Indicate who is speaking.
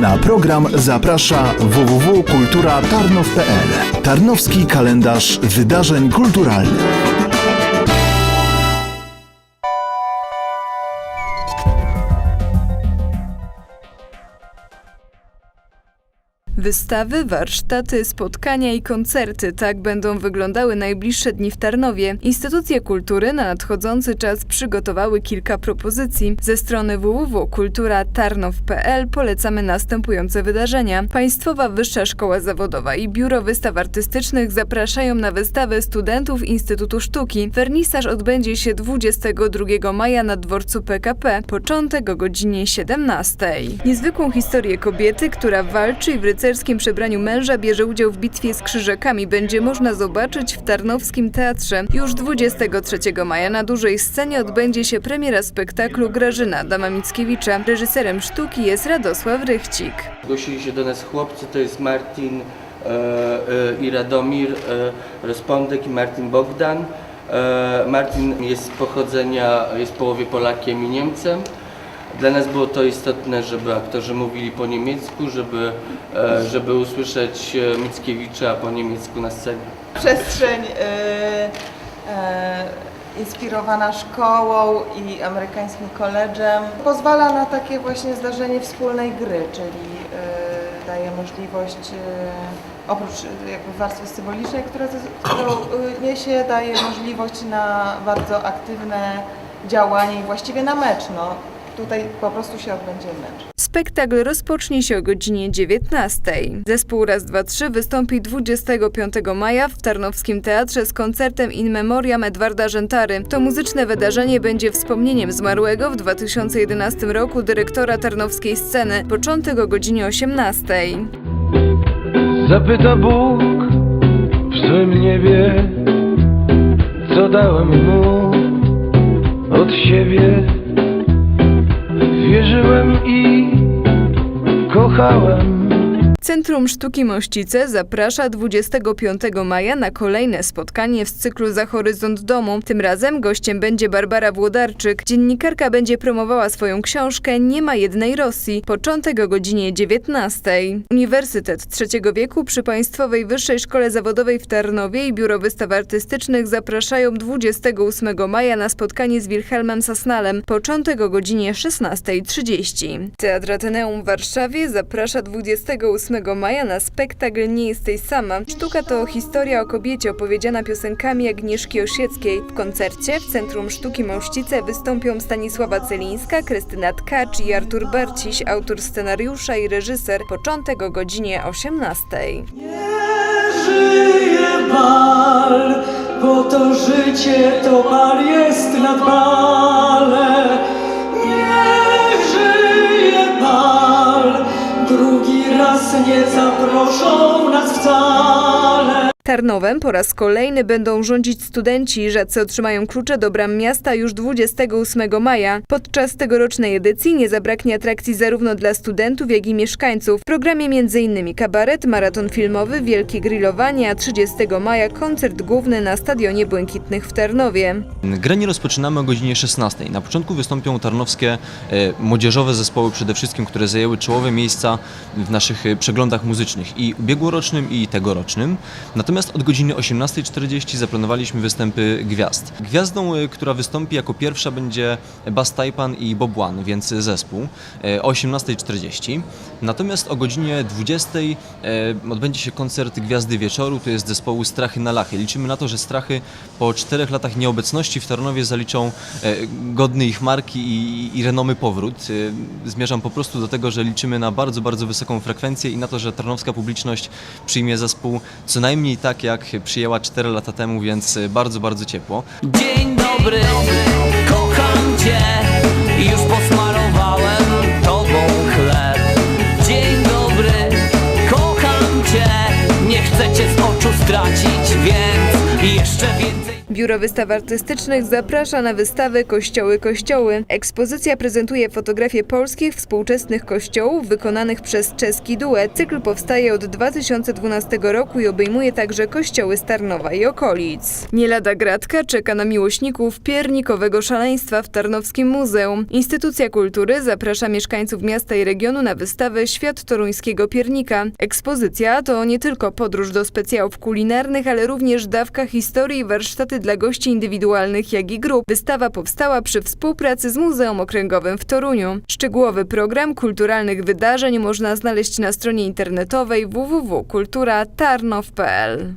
Speaker 1: Na program zaprasza www.kulturatarnow.pl Tarnowski kalendarz wydarzeń kulturalnych.
Speaker 2: Wystawy, warsztaty, spotkania i koncerty tak będą wyglądały najbliższe dni w Tarnowie. Instytucje kultury na nadchodzący czas przygotowały kilka propozycji. Ze strony www.kulturatarnow.pl polecamy następujące wydarzenia. Państwowa Wyższa Szkoła Zawodowa i Biuro Wystaw Artystycznych zapraszają na wystawę studentów Instytutu Sztuki. Wernisaż odbędzie się 22 maja na dworcu PKP, początek o godzinie 17. Niezwykłą historię kobiety, która walczy i w rycerskim przebraniu męża bierze udział w bitwie z krzyżakami będzie można zobaczyć w Tarnowskim Teatrze. Już 23 maja na dużej scenie odbędzie się premiera spektaklu Grażyna Dama Mickiewicza. Reżyserem sztuki jest Radosław Rychcik.
Speaker 3: Zgłosili się do nas chłopcy, to jest Martin e, e, i Radomir e, Rozpądek i Martin Bogdan. E, Martin jest z pochodzenia, jest połowie Polakiem i Niemcem. Dla nas było to istotne, żeby aktorzy mówili po niemiecku, żeby, e, żeby usłyszeć e, Mickiewicza po niemiecku na scenie.
Speaker 4: przestrzeń e, e, inspirowana szkołą i amerykańskim koledżem pozwala na takie właśnie zdarzenie wspólnej gry, czyli e, daje możliwość e, oprócz jakby warstwy symbolicznej, która, którą niesie, daje możliwość na bardzo aktywne działanie i właściwie na mecz. No. Tutaj po prostu się odbędzie mecz.
Speaker 2: Spektakl rozpocznie się o godzinie 19. Zespół Raz, Dwa, Trzy wystąpi 25 maja w Tarnowskim Teatrze z koncertem In Memoriam Edwarda Rzętary. To muzyczne wydarzenie będzie wspomnieniem zmarłego w 2011 roku dyrektora tarnowskiej sceny. Początek o godzinie 18.
Speaker 5: Zapyta Bóg w swym niebie, co dałem mu od siebie. I kochałem.
Speaker 2: Centrum Sztuki Mościce zaprasza 25 maja na kolejne spotkanie w cyklu Za Horyzont Domu. Tym razem gościem będzie Barbara Włodarczyk. Dziennikarka będzie promowała swoją książkę Nie ma jednej Rosji. Początek o godzinie 19. Uniwersytet Trzeciego Wieku przy Państwowej Wyższej Szkole Zawodowej w Tarnowie i Biuro Wystaw Artystycznych zapraszają 28 maja na spotkanie z Wilhelmem Sasnalem. Początek o godzinie 16.30. Teatr Ateneum w Warszawie zaprasza 28 maja na spektakl Nie jesteś sama. Sztuka to historia o kobiecie opowiedziana piosenkami Agnieszki Osieckiej. W koncercie w Centrum Sztuki Mościce wystąpią Stanisława Celińska, Krystyna Tkacz i Artur Barciś, autor scenariusza i reżyser. Początek o godzinie 18.
Speaker 6: żyje bal, bo to życie to bal jest nad bale.
Speaker 2: Tarnowem po raz kolejny będą rządzić studenci. Żadcy otrzymają klucze do bram miasta już 28 maja. Podczas tegorocznej edycji nie zabraknie atrakcji zarówno dla studentów, jak i mieszkańców. W programie m.in. kabaret, maraton filmowy, wielkie grillowanie, a 30 maja koncert główny na Stadionie Błękitnych w Tarnowie.
Speaker 7: Grę rozpoczynamy o godzinie 16. Na początku wystąpią tarnowskie e, młodzieżowe zespoły przede wszystkim, które zajęły czołowe miejsca w naszych e, przeglądach muzycznych i ubiegłorocznym i tegorocznym. Natomiast od godziny 18.40 zaplanowaliśmy występy gwiazd. Gwiazdą, e, która wystąpi jako pierwsza będzie Bas Tajpan i Bob One, więc zespół e, o 18.40. Natomiast o godzinie 20.00 e, odbędzie się koncert Gwiazdy Wieczoru, to jest zespołu Strachy na Lachy. Liczymy na to, że Strachy po czterech latach nieobecności w Tarnowie zaliczą godny ich marki i, i renomy powrót. Zmierzam po prostu do tego, że liczymy na bardzo, bardzo wysoką frekwencję i na to, że tarnowska publiczność przyjmie zespół co najmniej tak, jak przyjęła 4 lata temu, więc e, bardzo, bardzo ciepło.
Speaker 8: Dzień dobry, kocham cię. Już posmarowałem tobą chleb. Dzień dobry, kocham cię. Nie chcę cię z oczu stracić,
Speaker 2: Biuro Wystaw Artystycznych zaprasza na wystawę Kościoły Kościoły. Ekspozycja prezentuje fotografie polskich współczesnych kościołów wykonanych przez czeski duet. Cykl powstaje od 2012 roku i obejmuje także kościoły Starnowa i okolic. Nie lada gratka czeka na miłośników piernikowego szaleństwa w Tarnowskim Muzeum. Instytucja Kultury zaprasza mieszkańców miasta i regionu na wystawę Świat Toruńskiego Piernika. Ekspozycja to nie tylko podróż do specjałów kulinarnych, ale również dawka historii i warsztaty dla gości indywidualnych, jak i grup. Wystawa powstała przy współpracy z Muzeum Okręgowym w Toruniu. Szczegółowy program kulturalnych wydarzeń można znaleźć na stronie internetowej www.kulturatarnow.pl.